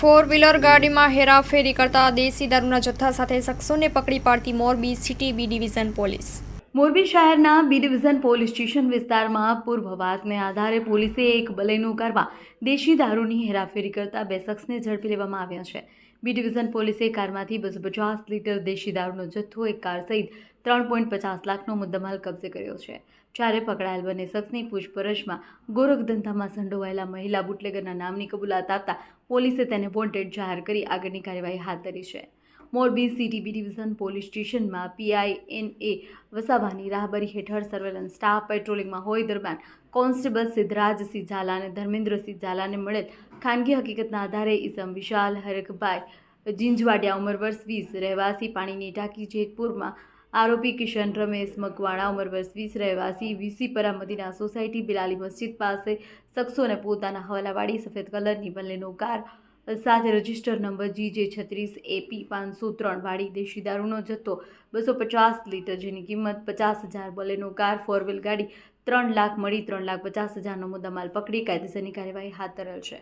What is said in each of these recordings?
Four wheeler ગાડીમાં હેરાફેરી કરતા દેશી દારૂના જથ્થા સાથે શખ્સોને પકડી પાડતી Morbi city B division police. Morbi શહેરના બી ડિવિઝન પોલીસ સ્ટેશન વિસ્તારમાં પૂર્વવાતને આધારે પોલીસે એક બલેનો કારમાં દેશી દારૂની હેરાફેરી કરતા બે શખ્સને ઝડપી લેવામાં આવ્યા છે. બી ડિવિઝન પોલીસે કારમાંથી બસો પચાસ લીટર દેશી દારૂનો જથ્થો, એક કાર સહિત ત્રણ પોઈન્ટ પચાસ લાખનો મુદ્દામાલ કબજે કર્યો છે. જ્યારે પકડાયેલ બંને શખ્સની પૂછપરછમાં ગોરખધંધામાં સંડોવાયેલા મહિલા બુટલેગરના નામની કબૂલાત આપતા પોલીસે તેને વોન્ટેડ જાહેર કરી આગળની કાર્યવાહી હાથ ધરી છે. Morbi city B division police સ્ટેશનમાં પીઆઈએનએ વસાવાની રાહબરી હેઠળ સર્વેલન્સ સ્ટાફ પેટ્રોલિંગમાં હોય દરમિયાન કોન્સ્ટેબલ સિદ્ધરાજસિંહ ઝાલા અને ધર્મેન્દ્રસિંહ ઝાલાને મળેલ ખાનગી હકીકતના આધારે ઇસમ વિશાલ, હરકભાઈ જીંજવાડિયા ઉંમર વર્ષ વીસ, રહેવાસી પાણીની ટાંકી જેતપુરમાં આરોપી કિશન રમેશ મકવાણા ઉંમર વર્ષ વીસ, રહેવાસી વીસીપરા મદીના સોસાયટી બિલાલી મસ્જિદ પાસે શખ્સોને પોતાના હવાલાવાળી સફેદ કલરની બનેનો કાર સાથે રજિસ્ટર નંબર જી જે છત્રીસ એપી પાંચસો ત્રણ વાળી દેશી દારૂનો જથ્થો બસો પચાસ લીટર જેની કિંમત પચાસ હજાર બલેનો કાર ફોર વ્હીલ ગાડી, ત્રણ લાખ મળી ત્રણ લાખ પચાસ હજારનો મુદ્દામાલ પકડી કાયદેસરની કાર્યવાહી હાથ ધરેલ છે.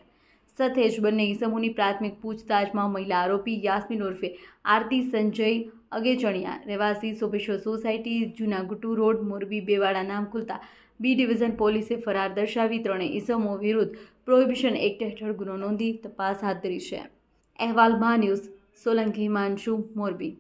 સાથે જ બંને ઇસમોની પ્રાથમિક પૂછતાછમાં મહિલા આરોપી યાસ્મીન ઉર્ફે આરતી સંજય અગેચણિયા, રહેવાસી સોભેશ્વર સોસાયટી, જૂના ગુટુ રોડ, મોરબી બેવાડા નામ ખુલતા બી ડિવિઝન પોલીસે ફરાર દર્શાવી ત્રણેય ઈસમો વિરુદ્ધ પ્રોહિબિશન એક્ટ હેઠળ ગુનો નોંધી તપાસ હાથ ધરી છે. અહેવાલ મા ન્યૂઝ, સોલંકી, હિમાંશુ, મોરબી.